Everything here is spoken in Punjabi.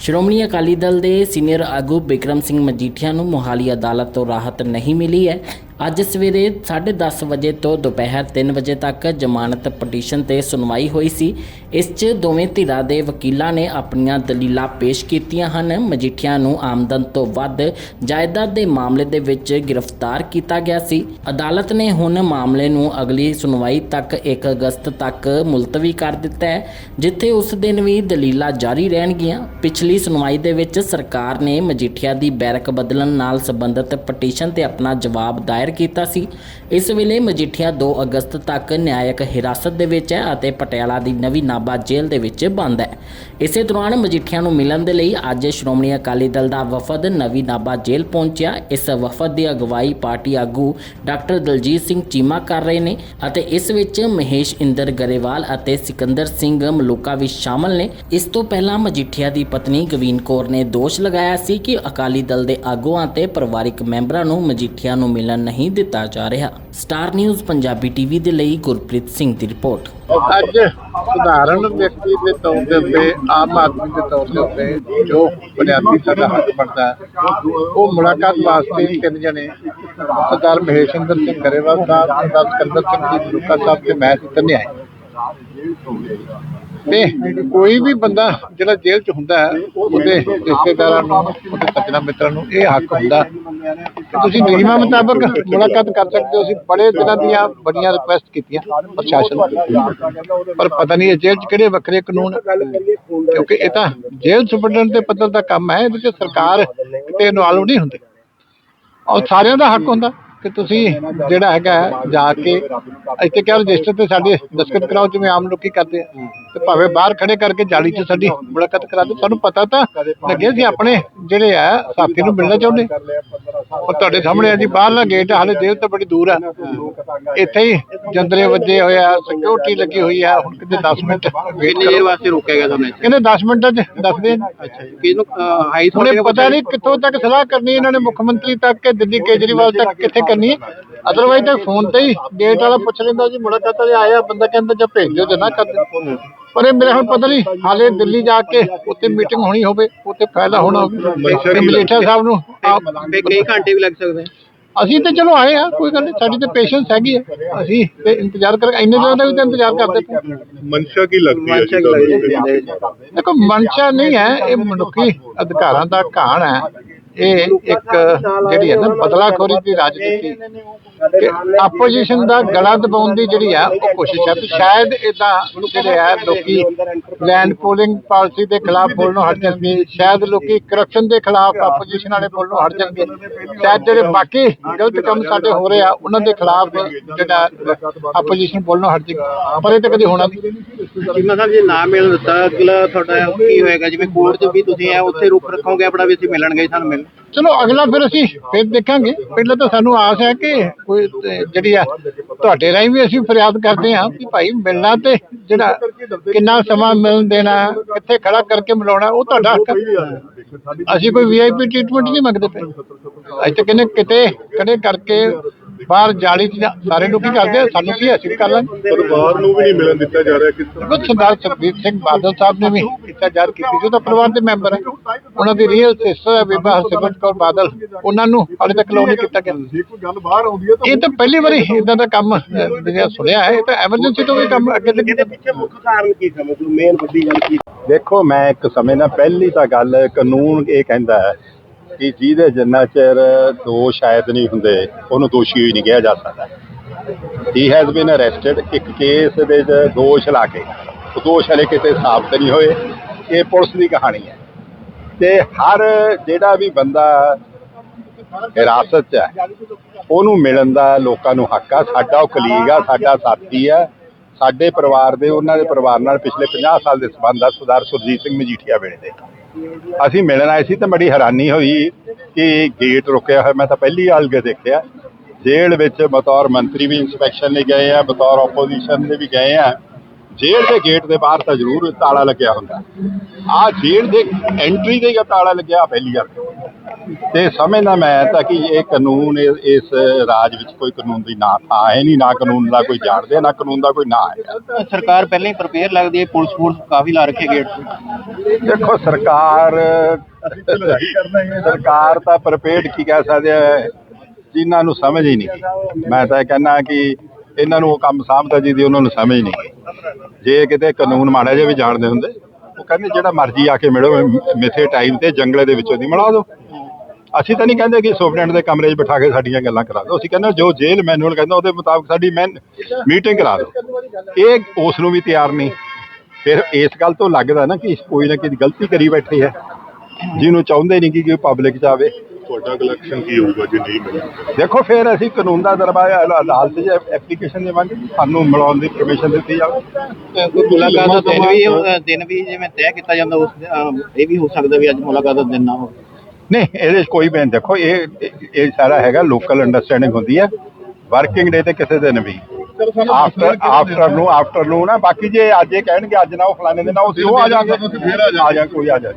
ਸ਼੍ਰੋਮਣੀ ਅਕਾਲੀ ਦਲ ਦੇ ਸੀਨੀਅਰ ਆਗੂ ਬਿਕਰਮ ਸਿੰਘ ਮਜੀਠੀਆ ਨੂੰ ਮੋਹਾਲੀ ਅਦਾਲਤ ਤੋਂ ਰਾਹਤ ਨਹੀਂ ਮਿਲੀ ਹੈ। ਅੱਜ ਸਵੇਰੇ 10:30 ਵਜੇ ਤੋਂ ਦੁਪਹਿਰ 3 ਵਜੇ ਤੱਕ ਜ਼ਮਾਨਤ ਪਟੀਸ਼ਨ ਤੇ ਸੁਣਵਾਈ ਹੋਈ ਸੀ। ਇਸ 'ਚ ਦੋਵੇਂ ਧਿਰਾਂ ਦੇ ਵਕੀਲਾਂ ਨੇ ਆਪਣੀਆਂ ਦਲੀਲਾਂ ਪੇਸ਼ ਕੀਤੀਆਂ ਹਨ। ਮਜੀਠੀਆ ਨੂੰ ਆਮਦਨ ਤੋਂ ਵੱਧ ਜਾਇਦਾਦ ਦੇ ਮਾਮਲੇ ਦੇ ਵਿੱਚ ਗ੍ਰਿਫਤਾਰ ਕੀਤਾ ਗਿਆ ਸੀ। ਅਦਾਲਤ ਨੇ ਹੁਣ ਮਾਮਲੇ ਨੂੰ ਅਗਲੀ ਸੁਣਵਾਈ ਤੱਕ 1 ਅਗਸਤ ਤੱਕ ਮੁਲਤਵੀ ਕਰ ਦਿੱਤਾ ਹੈ, ਜਿੱਥੇ ਉਸ ਦਿਨ ਵੀ ਦਲੀਲਾਂ ਜਾਰੀ ਰਹਿਣਗੀਆਂ। ਪਿਛਲੀ ਸੁਣਵਾਈ ਦੇ ਵਿੱਚ ਸਰਕਾਰ ਨੇ ਮਜੀਠੀਆ ਦੀ ਬੈਰਕ ਬਦਲਣ ਨਾਲ ਸੰਬੰਧਿਤ ਪਟੀਸ਼ਨ ਤੇ ਆਪਣਾ ਜਵਾਬ ਦਾਇਰ ਕੀਤਾ ਸੀ। ਇਸ ਵੇਲੇ ਮਜੀਠੀਆ 2 ਅਗਸਤ ਤੱਕ ਨਿਆਇਕ ਹਿਰਾਸਤ ਦੇ ਵਿੱਚ ਹੈ ਅਤੇ ਪਟਿਆਲਾ ਦੀ ਨਵੀਂ ਨਾਭਾ ਜੇਲ੍ਹ ਦੇ ਵਿੱਚ ਬੰਦ ਹੈ। ਇਸੇ ਦੌਰਾਨ ਮਜੀਠੀਆ ਨੂੰ ਮਿਲਣ ਦੇ ਲਈ ਅੱਜ ਸ਼੍ਰੋਮਣੀ ਅਕਾਲੀ ਦਲ ਦਾ ਵਫਦ ਨਵੀਂ ਨਾਭਾ ਜੇਲ੍ਹ ਪਹੁੰਚਿਆ। ਇਸ ਵਫਦ ਦੀ ਅਗਵਾਈ ਪਾਰਟੀ ਆਗੂ ਡਾਕਟਰ ਦਲਜੀਤ ਸਿੰਘ ਚੀਮਾ ਕਰ ਰਹੇ ਨੇ ਅਤੇ ਇਸ ਵਿੱਚ ਮਹੇਸ਼ ਇੰਦਰ ਗਰੇਵਾਲ ਅਤੇ ਸਿਕੰਦਰ ਸਿੰਘ ਮਲੂਕਾ ਵੀ ਸ਼ਾਮਲ ਨੇ। ਇਸ ਤੋਂ ਪਹਿਲਾਂ ਮਜੀਠੀਆ ਦੀ ਪਤਨੀ ਗਵੀਨ ਕੌਰ ਨੇ ਦੋਸ਼ ਲਗਾਇਆ ਸੀ ਕਿ ਅਕਾਲੀ ਦਲ ਦੇ ਆਗੂਆਂ ਤੇ ਪਰਿਵਾਰਿਕ ਮੈਂਬਰਾਂ ਨੂੰ ਮਜੀਠੀਆ ਨੂੰ ਮਿਲਣ ਨਹੀਂ ਦਿੱਤਾ ਜਾ ਰਿਹਾ। ਸਟਾਰ ਨਿਊਜ਼ ਪੰਜਾਬੀ ਟੀਵੀ ਦੇ ਲਈ ਗੁਰਪ੍ਰੀਤ ਸਿੰਘ ਦੀ ਰਿਪੋਰਟ। ਅੱਜ ਸਧਾਰਨ ਵਿਅਕਤੀ ਦੇ ਤੌਰ ਦੇ ਉੱਤੇ, ਆਮ ਆਦਮੀ ਦੇ ਤੌਰ ਦੇ ਉੱਤੇ ਜੋ ਬੁਨਿਆਦੀ ਸਾਡਾ ਹੱਕ ਬਣਦਾ ਉਹ ਮੁਲਾਕਾਤ ਵਾਸਤੇ ਤਿੰਨ ਜਣੇ ਸਰਦਾਰ ਮਹੇਸ਼ਿੰਦਰ ਸਿੰਘ ਗਰੇਵਾਲ ਸਾਹਿਬ, ਸਰਦਾਰ ਸਿਕੰਦਰ ਸਿੰਘ ਜੀ ਮਲੂਕਾ ਸਾਹਿਬ ਤੇ ਮੈਂ ਤਿੰਨੇ ਆਏ। ਤੇ ਕੋਈ ਵੀ ਬੰਦਾ ਜਿਹੜਾ ਜੇਲ੍ਹ 'ਚ ਹੁੰਦਾ ਹੈ, ਉਹਦੇ ਰਿਸ਼ਤੇਦਾਰਾਂ ਨੂੰ, ਉਹਦੇ ਸੱਜਣਾ ਮਿੱਤਰਾਂ ਨੂੰ ਇਹ ਹੱਕ ਹੁੰਦਾ। ਕਿ ਤੁਸੀਂ ਨਿਯਮਾਂ ਮੁਤਾਬਕ ਮੁਲਾਕਾਤ ਕਰ ਸਕਦੇ ਹੋ। ਅਸੀਂ ਬੜੇ ਦਿਨਾਂ ਦੀਆਂ ਬੜੀਆਂ ਰਿਕੁਐਸਟ ਕੀਤੀਆਂ ਪ੍ਰਸ਼ਾਸਨ ਨੂੰ। ਪਰ ਪਤਾ ਨਹੀਂ ਇਹ ਜੇਲ੍ਹ 'ਚ ਕਿਹੜੇ ਵੱਖਰੇ ਕਾਨੂੰਨ ਕਿਉਂਕਿ ਇਹ ਤਾਂ ਜੇਲ੍ਹ ਸੁਪਰਡੈਂਟ ਦੇ ਪੱਧਰ ਦਾ ਕੰਮ ਹੈ, ਇਹਦੇ 'ਚ ਸਰਕਾਰ ਕਿਤੇ ਇਨਵੋਲਵ ਨਹੀਂ ਹੁੰਦੀ। ਔਰ ਸਾਰਿਆਂ ਦਾ ਹੱਕ ਹੁੰਦਾ। ਕਿ ਤੁਸੀਂ ਜਿਹੜਾ ਹੈਗਾ ਜਾ ਕੇ ਇੱਥੇ ਕਿਹਾ ਰਜਿਸਟਰ ਤੇ ਸਾਡੇ ਦਸਤਖਤ ਕਰਾਓ ਜਿਵੇਂ ਆਮ ਲੋਕੀ ਕਰਦੇ ਆ। ਤੇ ਭਾਵੇਂ ਬਾਹਰ ਖੜੇ ਕਰਕੇ ਜਾਲੀ 'ਚ ਸਾਡੀ ਮੁਲਾਕਾਤ ਕਰਾ ਦਿਓ। ਸਾਨੂੰ ਪਤਾ ਤਾਂ ਲੱਗੇ ਸੀ ਆਪਣੇ ਜਿਹੜੇ ਆ ਸਾਥੀ ਨੂੰ ਮਿਲਣਾ ਚਾਹੁੰਦੇ। ਪਰ ਤੁਹਾਡੇ ਸਾਹਮਣੇ ਆ ਜੀ ਬਾਹਰਲਾ ਗੇਟ ਹਾਲੇ ਜੇਲ੍ਹ ਤੋਂ ਬੜੀ ਦੂਰ ਆ। ਇੱਥੇ ਹੀ ਜੰਦਰੇ ਵੱਜੇ ਹੋਏ ਆ ਸਿਕਿਉਰਿਟੀ ਲੱਗੀ ਹੋਈ ਆ। ਹੁਣ ਕਿਤੇ 10 ਮਿੰਟ ਕਿੰਨੀ ਦੇਰ ਵਾਸਤੇ ਰੋਕਿਆ ਗਿਆ ਤੁਹਾਨੂੰ ਕਹਿੰਦੇ 10 ਮਿੰਟਾਂ 'ਚ ਦੱਸਦੇ ਨੇ ਕਿਹਨੂੰ ਹਾਈ ਹੁਣੇ ਪਤਾ ਨਹੀਂ ਕਿੱਥੋਂ ਤੱਕ ਸਲਾਹ ਕਰਨੀ ਇਹਨਾਂ ਨੇ ਮੁੱਖ ਮੰਤਰੀ ਤੱਕ ਕਿ ਦਿੱਲੀ ਕੇਜਰੀਵਾਲ ਤੱਕ ਕਿੱਥੇ ਕਰਨੀ। ਅਦਰਵਾਈਜ਼ ਤਾਂ ਫੋਨ ਤੇ ਹੀ ਡੇਟ ਵਾਲਾ ਪੁੱਛ ਲੈਂਦਾ ਜੀ ਮੁਲਾਕਾਤ ਵਾਲੇ ਆਇਆ ਬੰਦਾ ਕਹਿੰਦਾ ਜਾਂ ਭੇਜ ਦਿਓ ਜਾਂ ਨਾ ਕਰ ਦਿਓ। ਪਰ ਇਹ ਮੇਰੇ ਹੁਣ ਪਤਾ ਨਹੀਂ ਹਾਲੇ ਦਿੱਲੀ ਜਾ ਕੇ ਉੱਥੇ ਮੀਟਿੰਗ ਹੋਣੀ ਹੋਵੇ ਉੱਥੇ ਫਾਇਦਾ ਹੋਣਾ ਹੋਵੇ। ਤੇ ਸਾਹਿਬ ਨੂੰ ਆਪ ਤੇ ਕਈ ਘੰਟੇ ਵੀ ਲੱਗ ਸਕਦੇ ਅਸੀਂ ਤੇ ਚਲੋ ਆਏ ਆ ਕੋਈ ਗੱਲ ਨਹੀਂ ਸਾਡੀ ਤੇ ਪੇਸ਼ੈਂਸ ਹੈਗੀ ਹੈ ਅਸੀਂ ਤੇ ਇੰਤਜ਼ਾਰ ਕਰ ਇੰਨੇ ਦਿਨਾਂ ਦਾ ਵੀ ਤਾਂ ਇੰਤਜ਼ਾਰ ਕਰਦੇ ਪਏ। ਮਨਸ਼ਾ ਕੀ ਲੱਗਦੀ ਹੈ ਮਨਸ਼ਾ ਜੀ ਕੀ ਤੁਹਾਨੂੰ? ਲੱਗਦੀ ਹੈ? ਦੇਖੋ ਮਨਸ਼ਾ ਨਹੀਂ ਹੈ ਇਹ ਮਨੁੱਖੀ ਅਧਿਕਾਰਾਂ ਦਾ ਘਾਣ ਹੈ। ਇਹ ਇੱਕ ਜਿਹੜੀ ਹੈ ਨਾ ਬਦਲਾਖੋਰੀ ਦੀ ਰਾਜਨੀਤੀ ਕਿ ਆਪੋਜੀਸ਼ਨ ਦਾ ਗਲਾ ਦਬਾਉਣ ਦੀ ਜਿਹੜੀ ਆ ਉਹ ਕੋਸ਼ਿਸ਼ ਹੈ। ਵੀ ਸ਼ਾਇਦ ਇਦਾਂ ਜਿਹੜੇ ਆ ਲੋਕੀ ਲੈਂਡ ਪੋਲਿੰਗ ਪਾਲਿਸੀ ਦੇ ਖਿਲਾਫ ਬੋਲਣੋਂ ਹਟ ਜਾਣਗੇ। ਸ਼ਾਇਦ ਲੋਕੀ ਕਰਪਸ਼ਨ ਦੇ ਖਿਲਾਫ ਆਪੋਜੀਸ਼ਨ ਵਾਲੇ ਬੋਲਣੋਂ ਹਟ ਜਾਣਗੇ। ਸ਼ਾਇਦ ਜਿਹੜੇ ਬਾਕੀ ਗਲਤ ਕੰਮ ਸਾਡੇ ਹੋ ਰਹੇ ਆ ਉਹਨਾਂ ਦੇ ਖਿਲਾਫ ਜਿਹੜਾ ਆਪੋਜੀਸ਼ਨ ਬੋਲਣੋਂ ਹਟ ਜਾਏਗੀ ਪਰ ਇਹ ਤਾਂ ਕਦੇ ਹੋਣਾ ਨਹੀਂ। ਜਿੰਨਾ ਸਾਹਿਬ ਜੇ ਨਾ ਮਿਲ ਦਿੱਤਾ ਅਗਲਾ ਤੁਹਾਡਾ ਕੀ ਹੋਏਗਾ? ਜਿਵੇਂ ਕੋਰਟ 'ਚ ਵੀ ਤੁਸੀਂ ਆ ਉੱਥੇ ਰੁਕ ਰੱਖੋਗੇ ਆਪਣਾ ਵੀ ਅਸੀਂ ਮਿਲਣ ਗਏ ਸਾਨੂੰ ਮਿਲ ਚਲੋ ਅਗਲਾ ਫਿਰ ਅਸੀਂ ਫਿਰ ਦੇਖਾਂਗੇ। ਪਹਿਲਾਂ ਤਾਂ ਸਾਨੂੰ ਆਸ ਹੈ ਕਿ ਕੋਈ ਤੇ ਜਿਹੜੀ ਆ ਤੁਹਾਡੇ ਰਾਹੀਂ ਵੀ ਅਸੀਂ ਫਰਿਆਦ ਕਰਦੇ ਹਾਂ ਕਿ ਭਾਈ ਮਿਲਣਾ ਤੇ ਜਿਹੜਾ ਕਿੰਨਾ ਸਮਾਂ ਮਿਲਣ ਦੇਣਾ ਕਿੱਥੇ ਖੜਾ ਕਰਕੇ ਮਿਲਾਉਣਾ ਉਹ ਤੁਹਾਡਾ ਹੱਕ ਹੈ। ਅਸੀਂ ਕੋਈ ਵੀਆਈਪੀ ਟ੍ਰੀਟਮੈਂਟ ਨਹੀਂ ਮੰਗਦੇ ਪਏ। ਅਸੀਂ ਤਾਂ ਕਹਿੰਦੇ ਕਿਤੇ ਖੜੇ ਕਰਕੇ ਬਾਹਰ ਜਾਲੀ 'ਚ ਜਾ- ਸਾਰੇ ਲੋਕੀ ਕਰਦੇ ਆ, ਸਾਨੂੰ ਕੀ ਹੈ, ਅਸੀਂ ਵੀ ਕਰ ਲਾਂਗੇ। ਪਰਿਵਾਰ ਨੂੰ ਵੀ ਨਹੀਂ ਮਿਲਣ ਦਿੱਤਾ ਜਾ ਰਿਹਾ ਕਿਸ ਤਰ੍ਹਾਂ? ਦੇਖੋ ਸਰਦਾਰ ਸੁਖਬੀਰ ਸਿੰਘ ਬਾਦਲ ਸਾਹਿਬ ਨੇ ਵੀ ਕੀਤਾ ਜਾਰ ਕੀਤੀ ਸੀ ਤਾਂ ਪਰਿਵਾਰ ਦੇ ਮੈਂਬਰ ਹੈ। ਉਹਨਾਂ ਦੀ ਰੀਅਲ ਸਿਸਟਰ ਹੈ ਬੀਬਾ ਹਰਸਿਮਰਤ ਕੌਰ ਬਾਦਲ। ਉਹਨਾਂ ਨੂੰ ਹਾਲੇ ਤੱਕ ਲੋਨ ਨਹੀਂ ਕੀਤਾ ਗਿਆ। ਜੇ ਕੋਈ ਗੱਲ ਬਾਹਰ ਆਉਂਦੀ ਹੈ ਇਹ ਤਾਂ ਪਹਿਲੀ ਵਾਰੀ ਇਦਾਂ ਦਾ ਕੰਮ ਜਿਹੜਾ ਸੁਣਿਆ ਹੈ ਇਹ ਤਾਂ ਐਮਰਜੈਂਸੀ ਤੋਂ ਵੀ ਕੰਮ ਅੱਗੇ ਤੇ ਕੀਤਾ। ਪਿੱਛੇ ਮੁੱਖ ਕਾਰਨ ਕੀ ਸਮਝੋ ਮੇਨ ਵੱਡੀ ਗੱਲ ਕੀ? ਦੇਖੋ ਮੈਂ ਇੱਕ ਸਮੇਂ ਨਾਲ ਪਹਿਲੀ ਤਾਂ ਗੱਲ ਕਾਨੂੰਨ ਇਹ ਕਹਿੰਦਾ ਹੈ ਕਿ ਜਿਹਦੇ ਜਿੰਨਾ ਚਿਰ ਦੋਸ਼ ਸ਼ਾਇਦ ਨਹੀਂ ਹੁੰਦੇ ਉਹਨੂੰ ਦੋਸ਼ੀ ਹੀ ਨਹੀਂ ਕਿਹਾ ਜਾ ਸਕਦਾ। ਹੀ ਹੈਜ਼ ਬੀਨ ਅਰੈਸਟਡ ਇੱਕ ਕੇਸ ਦੇ ਵਿੱਚ ਦੋਸ਼ ਲਾ ਕੇ ਉਹ ਦੋਸ਼ ਹਲੇ ਕਿਤੇ ਸਾਬਤ ਨਹੀਂ ਹੋਏ। ਇਹ ਪੁਲਿਸ ਦੀ ਕਹਾਣੀ ਹੈ। ਤੇ ਹਰ ਜਿਹੜਾ ਵੀ ਬੰਦਾ ਹਿਰਾਸਤ 'ਚ ਹੈ, ਉਹਨੂੰ ਮਿਲਣ ਦਾ ਲੋਕਾਂ ਨੂੰ ਹੱਕ ਆ। ਸਾਡਾ ਉਹ ਕਲੀਗ ਆ, ਸਾਡਾ ਸਾਥੀ ਆ। ਸਾਡੇ ਪਰਿਵਾਰ ਦੇ, ਉਹਨਾਂ ਦੇ ਪਰਿਵਾਰ ਨਾਲ ਪਿਛਲੇ 50 ਸਾਲ ਦੇ ਸਬੰਧ ਆ, ਸਰਦਾਰ ਸੁਰਜੀਤ ਸਿੰਘ ਮਜੀਠੀਆ ਵੇਲੇ ਦੇ। ਅਸੀਂ ਮਿਲਣ ਆਏ ਸੀ ਤਾਂ ਬੜੀ ਹੈਰਾਨੀ ਹੋਈ ਕਿ ਗੇਟ ਰੁਕਿਆ ਹੋਇਆ। ਮੈਂ ਤਾਂ ਪਹਿਲੀ ਵਾਰ ਕੇ ਦੇਖਿਆ। ਜੇਲ੍ਹ ਵਿੱਚ ਬਤੌਰ ਮੰਤਰੀ ਵੀ ਇਨਸਪੈਕਸ਼ਨ ਲਈ ਗਏ ਆ, ਬਤੌਰ ਆਪੋਜੀਸ਼ਨ ਦੇ ਵੀ ਗਏ ਆ। ਜੇਲ੍ਹ ਦੇ ਗੇਟ ਦੇ ਬਾਹਰ ਤਾਂ ਜ਼ਰੂਰ ਤਾਲਾ ਲੱਗਿਆ ਹੁੰਦਾ। ਆ ਜੇਲ੍ਹ ਦੇ ਐਂਟਰੀ ਦੇ ਹੀ ਤਾਲਾ ਲੱਗਿਆ ਪਹਿਲੀ ਵਾਰ ਤੇ। ਸਮਝਦਾ ਮੈਂ ਤਾਂ ਕਿ ਇਹ ਕਾਨੂੰਨ ਇਸ ਰਾਜ ਵਿੱਚ ਕੋਈ ਕਾਨੂੰਨ ਦੀ ਨਾ ਥਾਂ ਹੈ ਨਹੀਂ ਨਾ ਕਾਨੂੰਨ ਦਾ ਕੋਈ ਜਾਣਦੇ ਨਾ ਕਾਨੂੰਨ ਦਾ ਕੋਈ ਨਾਂ ਹੈ। ਸਰਕਾਰ ਪਹਿਲਾਂ ਹੀ ਪ੍ਰਪੇਅਰ ਲੱਗਦੀ ਹੈ ਪੁਲਿਸ ਫੋਰਸ ਕਾਫੀ ਲਾ ਰੱਖੇ ਗੇਟ ਤੇ। ਦੇਖੋ ਸਰਕਾਰ ਸਰਕਾਰ ਤਾਂ ਪ੍ਰਪੇਡ ਕੀ ਕਹਿ ਸਕਦੇ ਆ ਜਿਨ੍ਹਾਂ ਨੂੰ ਸਮਝ ਹੀ ਨਹੀਂ। ਮੈਂ ਤਾਂ ਇਹ ਕਹਿੰਦਾ ਕਿ ਇਹਨਾਂ ਨੂੰ ਉਹ ਕੰਮ ਸਾਂਭਦਾ ਜਿਹਦੀ ਉਹਨਾਂ ਨੂੰ ਸਮਝ ਨਹੀਂ। ਜੇ ਕਿਤੇ ਕਾਨੂੰਨ ਮਾੜਾ ਜਿਹਾ ਵੀ ਜਾਣਦੇ ਹੁੰਦੇ, ਉਹ ਕਹਿੰਦੇ ਜਿਹੜਾ ਮਰਜ਼ੀ ਆ ਕੇ ਮਿਲੋ ਮਿੱਥੇ ਟਾਈਮ ਤੇ ਜੰਗਲੇ ਦੇ ਵਿੱਚੋਂ ਦੀ ਮਿਲਾ ਦਿਓ। ਅਸੀਂ ਤਾਂ ਨਹੀਂ ਕਹਿੰਦੇ ਕਿ ਸੁਪਰਡੈਂਟ ਦੇ ਕਮਰੇ 'ਚ ਬਿਠਾ ਕੇ ਸਾਡੀਆਂ ਗੱਲਾਂ ਕਰਾ ਦਿਓ। ਅਸੀਂ ਕਹਿੰਦੇ ਜੋ ਜੇਲ੍ਹ ਮੈਨੂਅਲ ਕਹਿੰਦਾ ਉਹਦੇ ਮੁਤਾਬਕ ਸਾਡੀ ਮੈਂ ਮੀਟਿੰਗ ਕਰਾ ਦਿਓ। ਇਹ ਉਸ ਨੂੰ ਵੀ ਤਿਆਰ ਨਹੀਂ। ਫਿਰ ਇਸ ਗੱਲ ਤੋਂ ਲੱਗਦਾ ਨਾ ਕਿ ਕੋਈ ਨਾ ਕੋਈ ਗਲਤੀ ਕਰੀ ਬੈਠੇ ਹੈ। ਜਿਹਨੂੰ ਚਾਹੁੰਦੇ ਨਹੀਂ ਕਿ ਕੋਈ ਪਬਲਿਕ ਚ ਆਵੇ। ਤੁਹਾਡਾ ਕਲੈਕਸ਼ਨ ਕੀ ਹੋਊਗਾ ਜੇ ਨਹੀਂ ਮਿਲਿਆ? ਦੇਖੋ ਫਿਰ ਅਸੀਂ ਕਾਨੂੰਨ ਦਾ ਦਰਬਾਰ ਅਦਾਲਤ 'ਚ ਐਪਲੀਕੇਸ਼ਨ ਦੇਵਾਂਗੇ। ਸਾਨੂੰ ਮਿਲਾਉਣ ਦੀ ਪਰਮਿਸ਼ਨ ਦਿੱਤੀ ਜਾਵੇ। ਕੋਈ ਮੁਲਾਕਾਤ ਦਾ ਦਿਨ ਵੀ ਦਿਨ ਵੀ ਜਿਵੇਂ ਤੈਅ ਕੀਤਾ ਜਾਂਦਾ ਉਸ ਇਹ ਵੀ ਹੋ ਸਕਦਾ ਵੀ ਅੱਜ ਮੁਲਾਕਾਤ ਦਾ ਦਿਨ ਨਾ ਹੋਵੇ। ਨਹੀਂ ਇਹਦੇ ਕੋਈ ਬੈਨ ਦੇਖੋ ਇਹ ਇਹ- ਸਾਰਾ ਹੈਗਾ ਲੋਕਲ ਅੰਡਰਸਟੈਂਡਿੰਗ ਹੁੰਦੀ ਹੈ। ਵਰਕਿੰਗ ਡੇ ਤੇ ਕਿਸੇ ਦਿਨ ਵੀ। ਆਫਟਰ ਆਫਟਰ ਨੂੰ ਆਫਟਰ ਨੂੰ ਨਾ ਬਾਕੀ ਜੇ ਅੱਜ ਇਹ ਕਹਿਣਗੇ ਅੱਜ ਨਾ ਉਹ ਫਲਾਣੇ ਦਿਨ ਨਾ ਉਹ ਆ ਜਾਗੇ ਆ ਜਾ ਕੋਈ ਆ ਜਾ